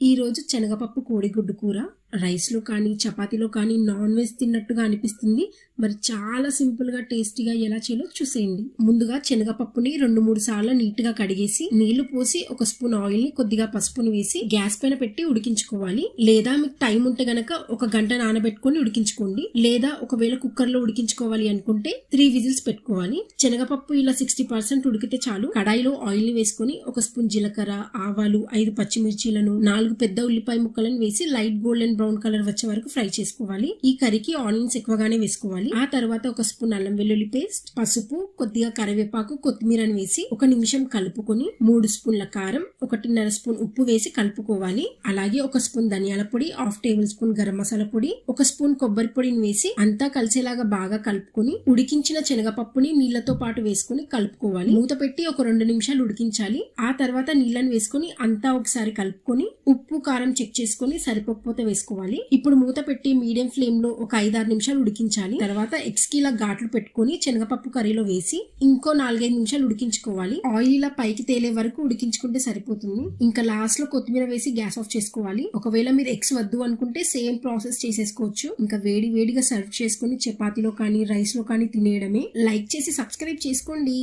ఈరోజు శనగపప్పు కోడిగుడ్డు కూర రైస్లో కానీ చపాతీలో కానీ నాన్ వెజ్ తిన్నట్టుగా అనిపిస్తుంది. మరి చాలా సింపుల్గా టేస్టీగా ఎలా చేయాలో చూసేయండి. ముందుగా శనగపప్పుని రెండు మూడు సార్లు నీట్గా కడిగేసి నీళ్ళు పోసి ఒక స్పూన్ ఆయిల్ని కొద్దిగా పసుపుని వేసి గ్యాస్ పైన పెట్టి ఉడికించుకోవాలి. లేదా మీకు టైం ఉంటే గనక ఒక గంట నానబెట్టుకొని ఉడికించుకోండి. లేదా ఒకవేళ కుక్కర్లో ఉడికించుకోవాలి అనుకుంటే త్రీ విజిల్స్ పెట్టుకోవాలి. శనగపప్పు ఇలా సిక్స్టీ పర్సెంట్ ఉడికితే చాలు. కడాయిలో ఆయిల్ని వేసుకొని ఒక స్పూన్ జీలకర్ర ఆవాలు ఐదు పచ్చిమిర్చీలను నాలుగు పెద్ద ఉల్లిపాయ ముక్కలను వేసి లైట్ గోల్డెన్ బ్రౌన్ కలర్ వచ్చే వరకు ఫ్రై చేసుకోవాలి. ఈ కర్రీకి ఆనియన్స్ ఎక్కువగానే వేసుకోవాలి. ఆ తర్వాత ఒక స్పూన్ అల్లం వెల్లుల్లి పేస్ట్ పసుపు కొద్దిగా కరివేపాకు కొత్తిమీరని వేసి ఒక నిమిషం కలుపుకొని మూడు స్పూన్ల కారం ఒకటిన్నర స్పూన్ ఉప్పు వేసి కలుపుకోవాలి. అలాగే ఒక స్పూన్ ధనియాల పొడి half table spoon garam masala పొడి ఒక స్పూన్ కొబ్బరి పొడిని వేసి అంతా కలిసేలాగా బాగా కలుపుకొని ఉడికించిన శనగపప్పుని నీళ్ళతో పాటు వేసుకుని కలుపుకోవాలి. మూత పెట్టి ఒక రెండు నిమిషాలు ఉడికించాలి. ఆ తర్వాత నీళ్ళని వేసుకొని అంతా ఒకసారి కలుపుకొని ఉప్పు కారం చెక్ చేసుకొని సరిపోకపోతే వేసుకోవాలి. ఇప్పుడు మూత పెట్టి మీడియం ఫ్లేమ్లో ఒక ఐదారు నిమిషాలు ఉడికించాలి. తర్వాత ఎగ్స్కి ఇలా ఘాట్లు పెట్టుకొని శనగపప్పు కర్రీలో వేసి ఇంకో నాలుగైదు నిమిషాలు ఉడికించుకోవాలి. ఆయిల్ ఇలా పైకి తేలే వరకు ఉడికించుకుంటే సరిపోతుంది. ఇంకా లాస్ట్లో కొత్తిమీర వేసి గ్యాస్ ఆఫ్ చేసుకోవాలి. ఒకవేళ మీరు ఎగ్స్ వద్దు అనుకుంటే సేమ్ ప్రాసెస్ చేసేసుకోవచ్చు. ఇంకా వేడి వేడిగా సర్వ్ చేసుకొని చపాతీలో కానీ రైస్లో కానీ తినేయడమే. లైక్ చేసి సబ్స్క్రైబ్ చేసుకోండి.